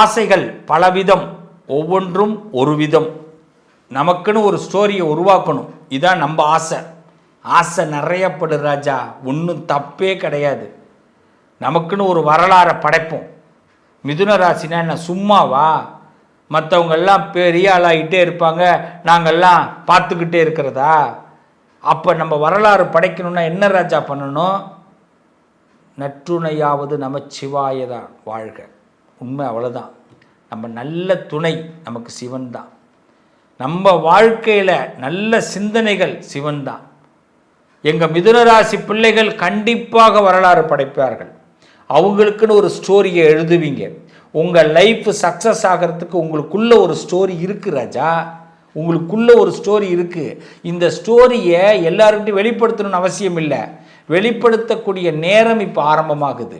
ஆசைகள் பலவிதம் ஒவ்வொன்றும் ஒரு விதம் நமக்குன்னு ஒரு ஸ்டோரியை உருவாக்கணும். இதான் நம்ம ஆசை. ஆசை நிறையப்படு ராஜா. ஒன்றும் தப்பே கிடையாது. நமக்குன்னு ஒரு வரலாறை படைப்போம். மிதுன ராசினா என்ன சும்மாவா? மற்றவங்கெல்லாம் பெரிய ஆளாகிட்டே இருப்பாங்க. நாங்கள்லாம் பார்த்துக்கிட்டே இருக்கிறதா? அப்போ நம்ம வரலாறு படைக்கணும்னா என்ன ராஜா பண்ணணும்? நற்றுணையாவது நமச்சிவாய தான் வாழ்க. உண்மை அவ்வளோதான் நம்ம நல்ல துணை நமக்கு சிவன் தான் நம்ம வாழ்க்கையில் நல்ல சிந்தனைகள் சிவன் தான் எங்கள் மிதுனராசி பிள்ளைகள் கண்டிப்பாக வரலாறு படைப்பார்கள். அவங்களுக்குன்னு ஒரு ஸ்டோரியை எழுதுவீங்க. உங்கள் லைஃப் சக்ஸஸ் ஆகிறதுக்கு உங்களுக்குள்ள ஒரு ஸ்டோரி இருக்குது ராஜா. உங்களுக்குள்ள ஒரு ஸ்டோரி இருக்குது இந்த ஸ்டோரியை எல்லாருக்கிட்டையும் வெளிப்படுத்தணும்னு அவசியம் இல்லை வெளிப்படுத்தக்கூடிய நேரம் இப்போ ஆரம்பமாகுது.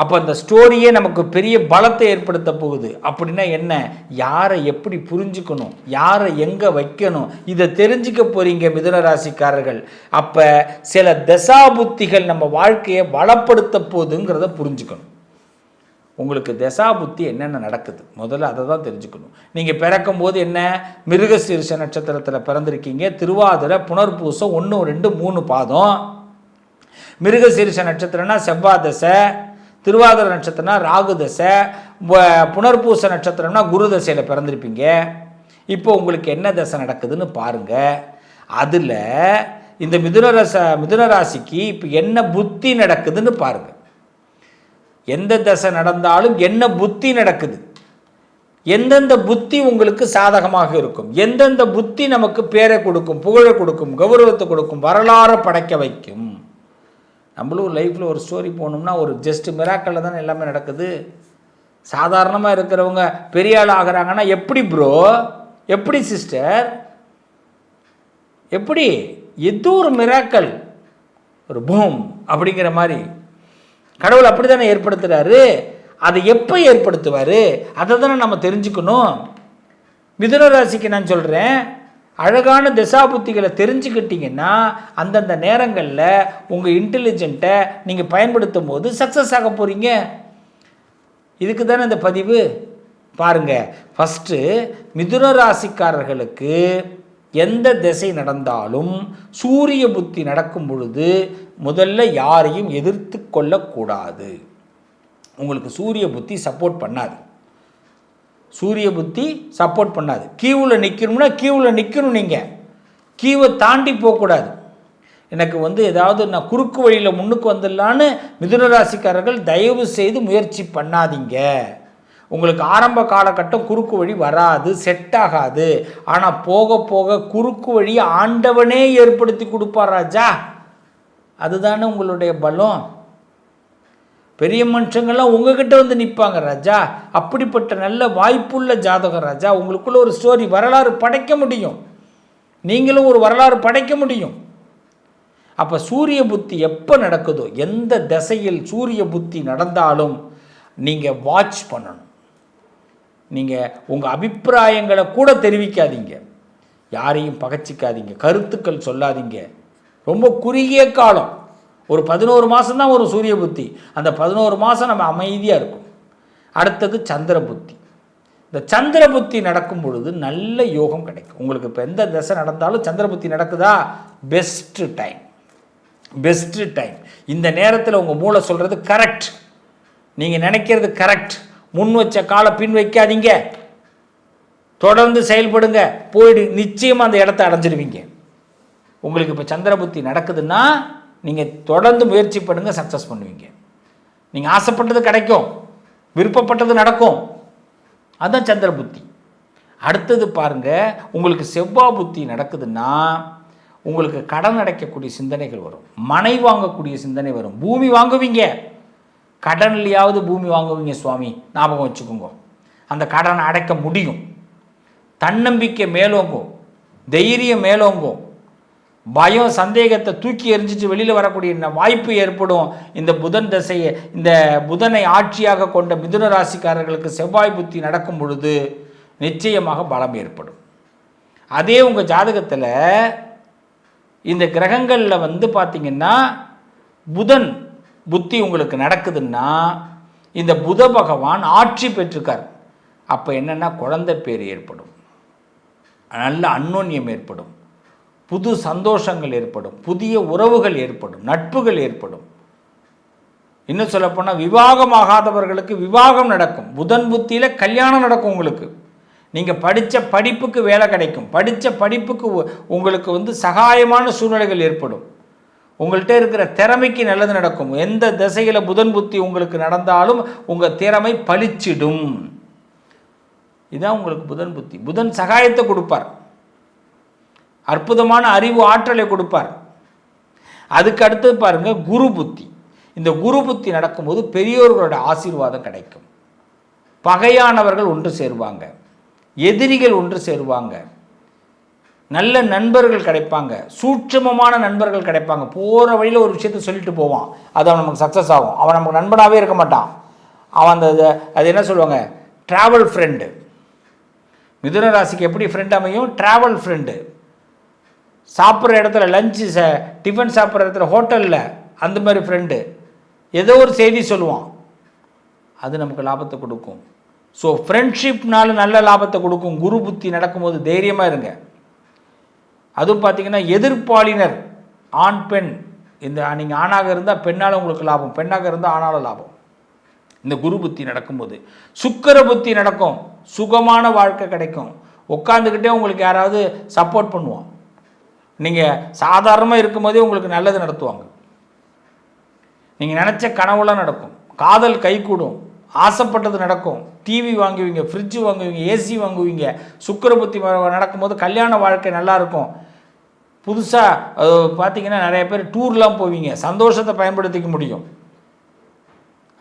அப்போ அந்த ஸ்டோரியே நமக்கு பெரிய பலத்தை ஏற்படுத்த போகுது. அப்படின்னா என்ன? யாரை எப்படி புரிஞ்சுக்கணும்? யாரை எங்கே வைக்கணும்? இதை தெரிஞ்சுக்க போகிறீங்க மிதுன ராசிக்காரர்கள் அப்போ சில தசாபுத்திகள் நம்ம வாழ்க்கையை வளப்படுத்த போகுதுங்கிறத புரிஞ்சுக்கணும். உங்களுக்கு தசாபுத்தி என்னென்ன நடக்குது? முதல்ல அதை தான் தெரிஞ்சுக்கணும். நீங்கள் பிறக்கும் போது என்ன? மிருகசீரிஷ நட்சத்திரத்தில் பிறந்திருக்கீங்க. திருவாதிரை புனர்பூசம் ஒன்று ரெண்டு மூணு பாதம். மிருகசீரிஷ நட்சத்திரம்னா செவ்வாய் தசை திருவாதிர நட்சத்திரம்னா ராகு தசை புனர்பூச நட்சத்திரம்னா குரு தசையில் பிறந்திருப்பீங்க. இப்போ உங்களுக்கு என்ன தசை நடக்குதுன்னு பாருங்க. அதில் இந்த மிதுனரச மிதுனராசிக்கு இப்போ என்ன புத்தி நடக்குதுன்னு பாருங்க. எந்த தசை நடந்தாலும் என்ன புத்தி நடக்குது? எந்தெந்த புத்தி உங்களுக்கு சாதகமாக இருக்கும்? எந்தெந்த புத்தி நமக்கு பேரை கொடுக்கும் புகழை கொடுக்கும் கௌரவத்தை கொடுக்கும் வரலாறு படைக்க வைக்கும்? நம்மளும் லைஃப்பில் ஒரு ஸ்டோரி போகணும்னா ஒரு ஜஸ்ட் மிராக்கலில் தானே எல்லாமே நடக்குது. சாதாரணமாக இருக்கிறவங்க பெரிய ஆள் ஆகிறாங்கன்னா எப்படி ப்ரோ எப்படி சிஸ்டர் எப்படி? எது ஒரு மிராக்கல் ஒரு பூம் அப்படிங்கிற மாதிரி. கடவுள் அப்படி தானே ஏற்படுத்துகிறாரு அதை எப்போ ஏற்படுத்துவார்? அதை தானே நம்ம தெரிஞ்சுக்கணும். மிதுன ராசிக்கு நான் சொல்கிறேன் அழகான திசாபுத்திகளை தெரிஞ்சுக்கிட்டீங்கன்னா அந்தந்த நேரங்களில் உங்கள் இன்டெலிஜென்ட்டை நீங்கள் பயன்படுத்தும் போது சக்ஸஸ் ஆக போகிறீங்க இதுக்கு தானே இந்த பதிவு? பாருங்கள் ஃபஸ்ட்டு மிதுன ராசிக்காரர்களுக்கு எந்த திசை நடந்தாலும் சூரிய புத்தி நடக்கும் பொழுது முதல்ல யாரையும் எதிர்த்து கொள்ளக்கூடாது உங்களுக்கு சூரிய புத்தி சப்போர்ட் பண்ணாது. சூரிய புத்தி சப்போர்ட் பண்ணாது. கியூவில் நிற்கணும்னா கீவில் நிற்கணும் நீங்கள் கீவை தாண்டி போகக்கூடாது. எனக்கு வந்து ஏதாவது நான் குறுக்கு வழியில் முன்னுக்கு வந்துடலான்னு மிதுன ராசிக்காரர்கள் தயவு செய்து முயற்சி பண்ணாதீங்க. உங்களுக்கு ஆரம்ப காலகட்டம் குறுக்கு வழி வராது செட் ஆகாது. ஆனால் போக போக குறுக்கு வழியை ஆண்டவனே ஏற்படுத்தி கொடுப்பார் ராஜா. அதுதானே உங்களுடைய பலம். பெரிய மனுஷங்கள்லாம் உங்ககிட்ட வந்து நிற்பாங்க ராஜா. அப்படிப்பட்ட நல்ல வாய்ப்புள்ள ஜாதகம் ராஜா. உங்களுக்குள்ள ஒரு ஸ்டோரி வரலாறு படைக்க முடியும். நீங்களும் ஒரு வரலாறு படைக்க முடியும். அப்போ சூரிய புத்தி எப்போ நடக்குதோ எந்த திசையில் சூரிய புத்தி நடந்தாலும் நீங்கள் வாட்ச் பண்ணணும். நீங்கள் உங்கள் அபிப்பிராயங்களை கூட தெரிவிக்காதீங்க. யாரையும் பகச்சிக்காதீங்க. கருத்துக்கள் சொல்லாதீங்க. ரொம்ப குறுகிய காலம். ஒரு பதினோரு மாதம் தான் ஒரு சூரிய புத்தி. அந்த பதினோரு மாதம் நம்ம அமைதியாக இருக்கும் அடுத்தது சந்திர புத்தி. இந்த சந்திர புத்தி நடக்கும் பொழுது நல்ல யோகம் கிடைக்கும். உங்களுக்கு இப்போ எந்த திசை நடந்தாலும் சந்திர புத்தி நடக்குதா? பெஸ்ட்டு டைம் பெஸ்ட்டு டைம் இந்த நேரத்தில் உங்கள் மூளை சொல்கிறது கரெக்ட் நீங்கள் நினைக்கிறது கரெக்ட் முன் வச்ச காலை பின் வைக்காதீங்க. தொடர்ந்து செயல்படுங்க. போயிடு. நிச்சயமாக அந்த இடத்த அடைஞ்சிருவீங்க. உங்களுக்கு இப்போ சந்திர புத்தி நடக்குதுன்னா நீங்கள் தொடர்ந்து முயற்சி பண்ணுங்கள் சக்ஸஸ் பண்ணுவீங்க. நீங்கள் ஆசைப்பட்டது கிடைக்கும் விருப்பப்பட்டது நடக்கும். அதுதான் சந்திர புத்தி. அடுத்தது பாருங்கள் உங்களுக்கு செவ்வாய் புத்தி நடக்குதுன்னா உங்களுக்கு கடன் அடைக்கக்கூடிய சிந்தனைகள் வரும். மனை வாங்கக்கூடிய சிந்தனை வரும். பூமி வாங்குவீங்க. கடன்லையாவது பூமி வாங்குவீங்க சுவாமி. ஞாபகம் வச்சுக்கோங்க. அந்த கடனை அடைக்க முடியும். தன்னம்பிக்கை மேலோங்கும். தைரியம் மேலோங்கும். பயம் சந்தேகத்தை தூக்கி எறிஞ்சிட்டு வெளியில் வரக்கூடிய இந்த வாய்ப்பு ஏற்படும். இந்த புதன் தசையை இந்த புதனை ஆட்சியாக கொண்ட மிதுன ராசிக்காரர்களுக்கு செவ்வாய் புத்தி நடக்கும் பொழுது நிச்சயமாக பலம் ஏற்படும். அதே உங்கள் ஜாதகத்தில் இந்த கிரகங்களில் வந்து பார்த்திங்கன்னா புதன் புத்தி உங்களுக்கு நடக்குதுன்னா இந்த புத பகவான் ஆட்சி பெற்றிருக்கார். அப்போ என்னென்னா குழந்தை பேர் ஏற்படும். நல்ல அன்னோன்யம் ஏற்படும். புது சந்தோஷங்கள் ஏற்படும் புதிய உறவுகள் ஏற்படும் நட்புகள் ஏற்படும். இன்னும் சொல்லப்போனால் விவாகமாகாதவர்களுக்கு விவாகம் நடக்கும். புதன் புத்தியில் கல்யாணம் நடக்கும் உங்களுக்கு. நீங்கள் படித்த படிப்புக்கு வேலை கிடைக்கும். படித்த படிப்புக்கு உ- உங்களுக்கு வந்து சகாயமான சூழ்நிலைகள் ஏற்படும். உங்கள்கிட்ட இருக்கிற திறமைக்கு நல்லது நடக்கும். எந்த திசையில் புதன் புத்தி உங்களுக்கு நடந்தாலும் உங்கள் திறமை பளிச்சிடும் இதுதான் உங்களுக்கு புதன் புத்தி. புதன் சகாயத்தை கொடுப்பார். அற்புதமான அறிவு ஆற்றலை கொடுப்பார். அதுக்கு அடுத்து பாருங்கள் குரு புத்தி. இந்த குரு புத்தி நடக்கும்போது பெரியோர்களோட ஆசீர்வாதம் கிடைக்கும். பகையானவர்கள் ஒன்று சேருவாங்க. எதிரிகள் ஒன்று சேருவாங்க. நல்ல நண்பர்கள் கிடைப்பாங்க. சூட்சமமான நண்பர்கள் கிடைப்பாங்க. போகிற வழியில் ஒரு விஷயத்த சொல்லிட்டு போவான். அது அவன் நமக்கு சக்ஸஸ் ஆகும். அவன் நமக்கு நண்பனாகவே இருக்க மாட்டான். அவன் அந்த அது என்ன சொல்லுவாங்க? ட்ராவல் ஃப்ரெண்டு மிதுன ராசிக்கு எப்படி ஃப்ரெண்ட் அமையும்? ட்ராவல் ஃப்ரெண்டு சாப்பிட்ற இடத்துல லஞ்சு ச டிஃபன் சாப்பிட்ற இடத்துல ஹோட்டலில் அந்த மாதிரி ஃப்ரெண்டு ஏதோ ஒரு செய்தி சொல்லுவான். அது நமக்கு லாபத்தை கொடுக்கும். ஸோ ஃப்ரெண்ட்ஷிப்னால நல்ல லாபத்தை கொடுக்கும். குரு புத்தி நடக்கும்போது தைரியமாக இருங்க. அதுவும் பார்த்தீங்கன்னா எதிர்ப்பாளினர் ஆண் பெண். இந்த நீங்கள் ஆணாக இருந்தால் பெண்ணால் உங்களுக்கு லாபம் பெண்ணாக இருந்தால் ஆணால லாபம். இந்த குரு புத்தி நடக்கும்போது. சுக்கர புத்தி நடக்கும். சுகமான வாழ்க்கை கிடைக்கும். உட்காந்துக்கிட்டே உங்களுக்கு யாராவது சப்போர்ட் பண்ணுவான். நீங்கள் சாதாரணமாக இருக்கும்போதே உங்களுக்கு நல்லது நடத்துவாங்க. நீங்கள் நினச்ச கனவுலாம் நடக்கும். காதல் கைகூடும். ஆசைப்பட்டது நடக்கும். டிவி வாங்குவீங்க ஃப்ரிட்ஜ் வாங்குவீங்க ஏசி வாங்குவீங்க. சுக்கிர புத்தி நடக்கும்போது கல்யாண வாழ்க்கை நல்லாயிருக்கும் புதுசாக பார்த்தீங்கன்னா நிறைய பேர் டூர்லாம் போவீங்க. சந்தோஷத்தை பயன்படுத்திக்க முடியும்.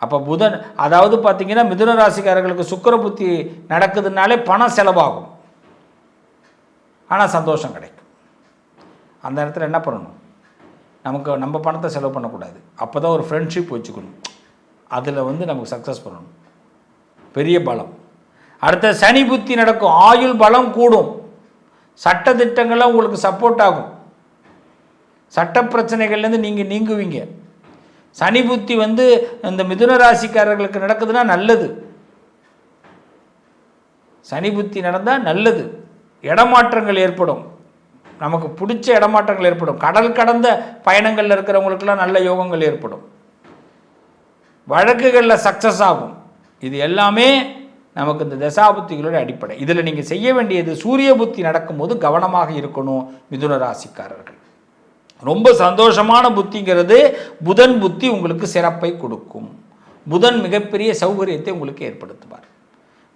அப்போ புதன் அதாவது பார்த்தீங்கன்னா மிதுன ராசிக்காரர்களுக்கு சுக்கர புத்தி நடக்குதுனாலே பணம் செலவாகும். ஆனால் சந்தோஷம் கிடைக்கும். அந்த இடத்துல என்ன பண்ணணும்? நமக்கு நம்ம பணத்தை செலவு பண்ணக்கூடாது. அப்போ தான் ஒரு ஃப்ரெண்ட்ஷிப் வச்சுக்கணும். அதில் வந்து நமக்கு சக்ஸஸ் பண்ணணும். பெரிய பலம். அடுத்த சனி புத்தி நடக்கும். ஆயுள் பலம் கூடும். சட்ட திட்டங்கள்லாம் உங்களுக்கு சப்போர்ட் ஆகும். சட்ட பிரச்சனைகள்லேருந்து நீங்கள் நீங்குவீங்க. சனி புத்தி வந்து இந்த மிதுன ராசிக்காரர்களுக்கு நடக்குதுன்னா நல்லது. சனி புத்தி நடந்தால் நல்லது. இடமாற்றங்கள் ஏற்படும். நமக்கு பிடிச்ச இடமாற்றங்கள் ஏற்படும். கடல் கடந்த பயணங்களில் இருக்கிறவங்களுக்கெல்லாம் நல்ல யோகங்கள் ஏற்படும். வழக்குகளில் சக்ஸஸ் ஆகும். இது எல்லாமே நமக்கு இந்த தசாபுத்திகளோட அடிப்படை. இதில் நீங்கள் செய்ய வேண்டியது சூரிய புத்தி நடக்கும்போது கவனமாக இருக்கணும் மிதுன ராசிக்காரர்கள். ரொம்ப சந்தோஷமான புத்திங்கிறது புதன் புத்தி உங்களுக்கு சிறப்பை கொடுக்கும். புதன் மிகப்பெரிய சௌகரியத்தை உங்களுக்கு ஏற்படுத்துவார்.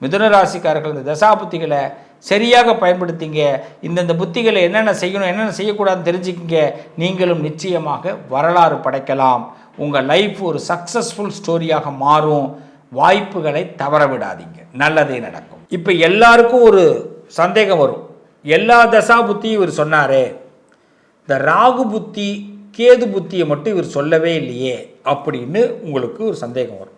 மிதுன ராசிக்காரர்கள் இந்த தசாபுத்திகளை சரியாக பயன்படுத்திங்க. இந்தந்த புத்திகளை என்னென்ன செய்யணும் என்னென்ன செய்யக்கூடாதுன்னு தெரிஞ்சுக்கிங்க. நீங்களும் நிச்சயமாக வரலாறு படைக்கலாம். உங்கள் லைஃப் ஒரு சக்ஸஸ்ஃபுல் ஸ்டோரியாக மாறும். வாய்ப்புகளை தவற விடாதீங்க நல்லதே நடக்கும். இப்போ எல்லாருக்கும் ஒரு சந்தேகம் வரும். எல்லா தசா புத்தியும் இவர் சொன்னாரே. இந்த ராகு புத்தி கேது புத்தியை மட்டும் இவர் சொல்லவே இல்லையே அப்படின்னு உங்களுக்கு ஒரு சந்தேகம் வரும்.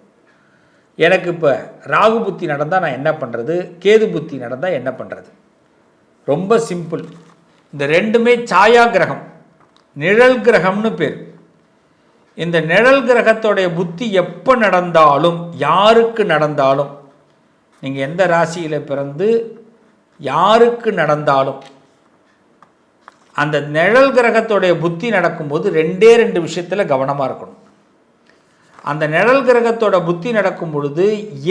எனக்கு இப்போ ராகு புத்தி நடந்தால் நான் என்ன பண்ணுறது கேது புத்தி நடந்தால் என்ன பண்ணுறது ரொம்ப சிம்பிள். இந்த ரெண்டுமே சாயா கிரகம். நிழல் கிரகம்னு பேர். இந்த நிழல் கிரகத்தோடைய புத்தி எப்போ நடந்தாலும் யாருக்கு நடந்தாலும் நீங்கள் எந்த ராசியில் பிறந்து யாருக்கு நடந்தாலும் அந்த நிழல் கிரகத்தோடைய புத்தி நடக்கும்போது ரெண்டே ரெண்டு விஷயத்தில் கவனமாக இருக்கணும். அந்த நிழல் கிரகத்தோட புத்தி நடக்கும் பொழுது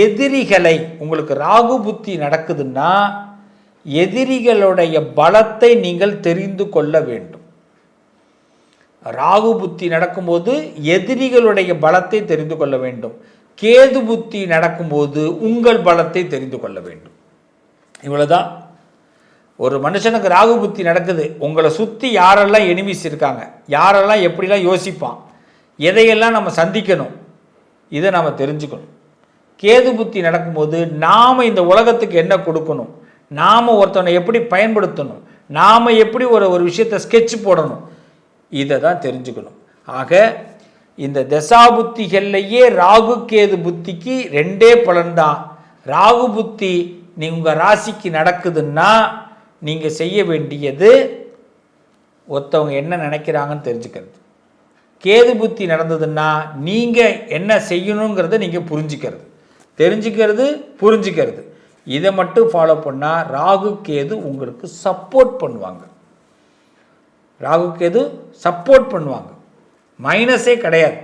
எதிரிகளை உங்களுக்கு ராகு புத்தி நடக்குதுன்னா எதிரிகளுடைய பலத்தை நீங்கள் தெரிந்து கொள்ள வேண்டும். ராகு புத்தி நடக்கும்போது எதிரிகளுடைய பலத்தை தெரிந்து கொள்ள வேண்டும். கேது புத்தி நடக்கும்போது உங்கள் பலத்தை தெரிந்து கொள்ள வேண்டும். இவ்வளோதான் ஒரு மனுஷனுக்கு ராகு புத்தி நடக்குது. உங்களை சுற்றி யாரெல்லாம் எனிமிஸ் இருக்காங்க? யாரெல்லாம் எப்படிலாம் யோசிப்பான்? எதையெல்லாம் நம்ம சந்திக்கணும்? இதை நாம் தெரிஞ்சுக்கணும். கேது புத்தி நடக்கும்போது நாம் இந்த உலகத்துக்கு என்ன கொடுக்கணும்? நாம் ஒருத்தவனை எப்படி பயன்படுத்தணும்? நாம் எப்படி ஒரு ஒரு விஷயத்தை ஸ்கெட்ச் போடணும்? இதை தான் தெரிஞ்சுக்கணும். ஆக இந்த தசா புத்திகள்லையே ராகு கேது புத்திக்கு ரெண்டே பலன்தான் ராகு புத்தி நீ உங்கள் ராசிக்கு நடக்குதுன்னா நீங்கள் செய்ய வேண்டியது ஒருத்தவங்க என்ன நினைக்கிறாங்கன்னு தெரிஞ்சுக்கிறது. கேது புத்தி நடந்ததுன்னா நீங்கள் என்ன செய்யணுங்கிறத நீங்கள் புரிஞ்சுக்கிறது. தெரிஞ்சுக்கிறது புரிஞ்சுக்கிறது. இதை மட்டும் ஃபாலோ பண்ணால் ராகு கேது உங்களுக்கு சப்போர்ட் பண்ணுவாங்க. ராகு கேது சப்போர்ட் பண்ணுவாங்க. மைனஸே கிடையாது.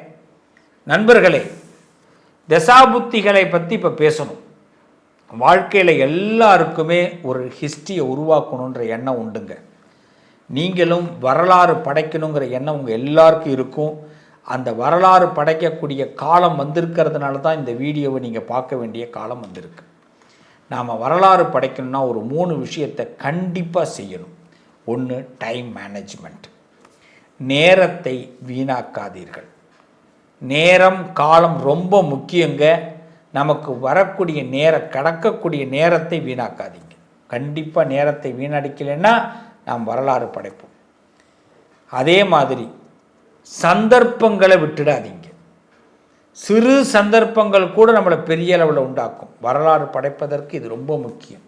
நண்பர்களே தசாபுத்திகளை பற்றி இப்போ பேசணும். வாழ்க்கையில் எல்லாருக்குமே ஒரு ஹிஸ்ட்ரியை உருவாக்கணுன்ற எண்ணம் உண்டுங்க. நீங்களும் வரலாறு படைக்கணுங்கிற எண்ணம் உங்கள் எல்லாருக்கும் இருக்கும். அந்த வரலாறு படைக்கக்கூடிய காலம் வந்திருக்கிறதுனால தான் இந்த வீடியோவை நீங்கள் பார்க்க வேண்டிய காலம் வந்திருக்கு. நாம் வரலாறு படைக்கணும்னா ஒரு மூணு விஷயத்தை கண்டிப்பாக செய்யணும். ஒன்று டைம் மேனேஜ்மெண்ட் நேரத்தை வீணாக்காதீர்கள். நேரம் காலம் ரொம்ப முக்கியங்க. நமக்கு வரக்கூடிய நேர கடக்கக்கூடிய நேரத்தை வீணாக்காதீங்க. கண்டிப்பாக நேரத்தை வீணடிக்கலைன்னா நாம் வரலாறு படைப்போம். அதே மாதிரி சந்தர்ப்பங்களை விட்டுடாதீங்க. சிறு சந்தர்ப்பங்கள் கூட நம்மளை பெரிய அளவில் உண்டாக்கும். வரலாறு படைப்பதற்கு இது ரொம்ப முக்கியம்.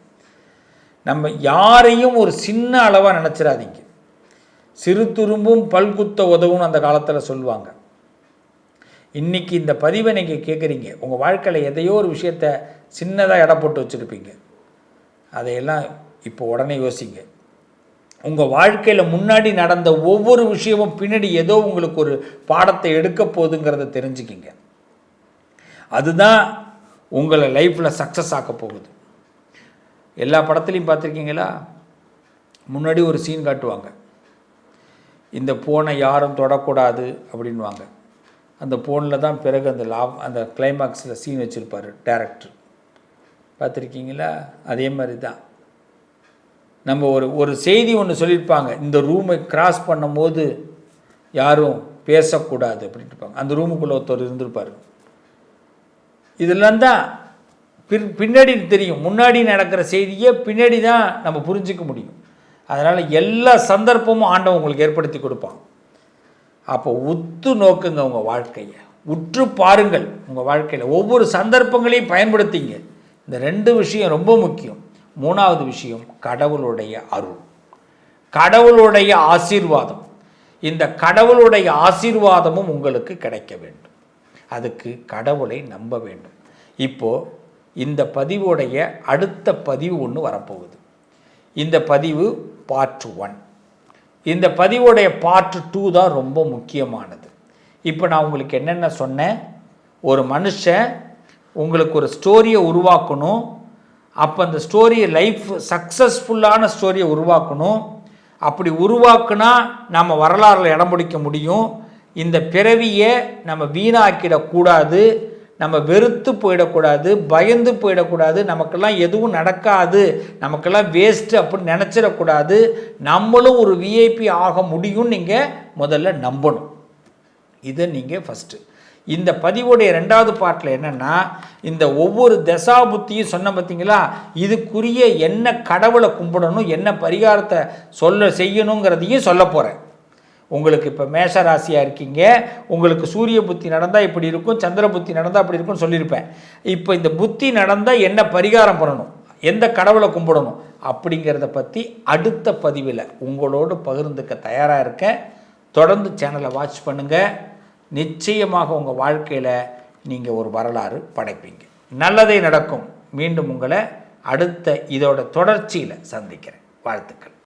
நம்ம யாரையும் ஒரு சின்ன அளவாக நினச்சிடாதீங்க. சிறு துரும்பும் பல்குத்த உதவும் அந்த காலத்தில் சொல்லுவாங்க. இன்றைக்கி இந்த பதிவை நீங்கள் கேட்குறீங்க உங்கள் வாழ்க்கையில் எதையோ ஒரு விஷயத்த சின்னதாக இட போட்டு வச்சுருப்பீங்க. அதையெல்லாம் இப்போ உடனே யோசிங்க. உங்கள் வாழ்க்கையில் முன்னாடி நடந்த ஒவ்வொரு விஷயமும் பின்னாடி ஏதோ உங்களுக்கு ஒரு பாடத்தை எடுக்க போகுதுங்கிறத தெரிஞ்சுக்கிங்க. அதுதான் உங்களை லைஃப்பில் சக்ஸஸ் ஆக்க போகுது. எல்லா படத்துலையும் பார்த்துருக்கீங்களா? முன்னாடி ஒரு சீன் காட்டுவாங்க. இந்த ஃபோனை யாரும் தொடக்கூடாது அப்படின்வாங்க அந்த ஃபோனில் தான் பிறகு அந்த லாப் அந்த கிளைமாக்ஸில் சீன் வச்சுருப்பார் டேரக்டர் பார்த்துருக்கீங்களா? அதே மாதிரி தான். நம்ம ஒரு ஒரு செய்தி ஒன்று சொல்லியிருப்பாங்க. இந்த ரூமை கிராஸ் பண்ணும்போது யாரும் பேசக்கூடாது அப்படின்ட்டு இருப்பாங்க. அந்த ரூமுக்குள்ளே ஒருத்தர் இருந்திருப்பார். இதெல்லாம் தான் பின் பின்னாடி தெரியும். முன்னாடி நடக்கிற செய்தியை பின்னாடி தான் நம்ம புரிஞ்சிக்க முடியும். அதனால் எல்லா சந்தர்ப்பமும் ஆண்டவன் உங்களுக்கு ஏற்படுத்தி கொடுப்பான். அப்போ உத்து நோக்குங்க உங்கள் வாழ்க்கையை. உற்று பாருங்கள் உங்கள் வாழ்க்கையில். ஒவ்வொரு சந்தர்ப்பங்களையும் பயன்படுத்திங்க. இந்த ரெண்டு விஷயம் ரொம்ப முக்கியம். மூணாவது விஷயம் கடவுளுடைய அருள். கடவுளுடைய ஆசீர்வாதம். இந்த கடவுளுடைய ஆசீர்வாதமும் உங்களுக்கு கிடைக்க வேண்டும். அதுக்கு கடவுளை நம்ப வேண்டும். இப்போது இந்த பதிவுடைய அடுத்த பதிவு ஒன்று வரப்போகுது. இந்த பதிவு பார்ட் ஒன் இந்த பதிவுடைய பார்ட் டூ தான் ரொம்ப முக்கியமானது. இப்போ நான் உங்களுக்கு என்னென்ன சொன்னேன்? ஒரு மனுஷன் உங்களுக்கு ஒரு ஸ்டோரியை உருவாக்கணும். அப்போ அந்த ஸ்டோரியை லைஃப் சக்ஸஸ்ஃபுல்லான ஸ்டோரியை உருவாக்கணும். அப்படி உருவாக்குனா நம்ம வரலாறில் இடம் பிடிக்க முடியும். இந்த பிறவியை நம்ம வீணாக்கிடக்கூடாது. நம்ம வெறுத்து போயிடக்கூடாது. பயந்து போயிடக்கூடாது. நமக்கெல்லாம் எதுவும் நடக்காது. நமக்கெல்லாம் வேஸ்ட்டு அப்படின்னு நினச்சிடக்கூடாது. நம்மளும் ஒரு விஐபி ஆக முடியும்னு நீங்கள் முதல்ல நம்பணும். இதை நீங்கள் ஃபஸ்ட்டு இந்த பதிவுடைய ரெண்டாவது பாட்டில் என்னென்னா இந்த ஒவ்வொரு தசாபுத்தியும் சொன்ன பார்த்தீங்களா இதுக்குரிய என்ன கடவுளை கும்பிடணும் என்ன பரிகாரத்தை சொல்ல செய்யணுங்கிறதையும் சொல்ல போகிறேன் உங்களுக்கு இப்போ மேஷ ராசியாக இருக்கீங்க உங்களுக்கு சூரிய புத்தி நடந்தால் இப்படி இருக்கும் சந்திர புத்தி நடந்தால் அப்படி இருக்கும்னு சொல்லியிருப்பேன். இப்போ இந்த புத்தி நடந்தால் என்ன பரிகாரம் பண்ணணும் எந்த கடவுளை கும்பிடணும் அப்படிங்கிறத பற்றி அடுத்த பதிவில் உங்களோடு பகிர்ந்துக்க தயாராக இருக்கேன். தொடர்ந்து சேனலை வாட்ச் பண்ணுங்கள் நிச்சயமாக உங்கள் வாழ்க்கையில் நீங்கள் ஒரு வரலாறு படைப்பீங்க. நல்லதே நடக்கும். மீண்டும் உங்களை அடுத்த இதோட தொடர்ச்சியில் சந்திக்கிறேன். வாழ்த்துக்கள்.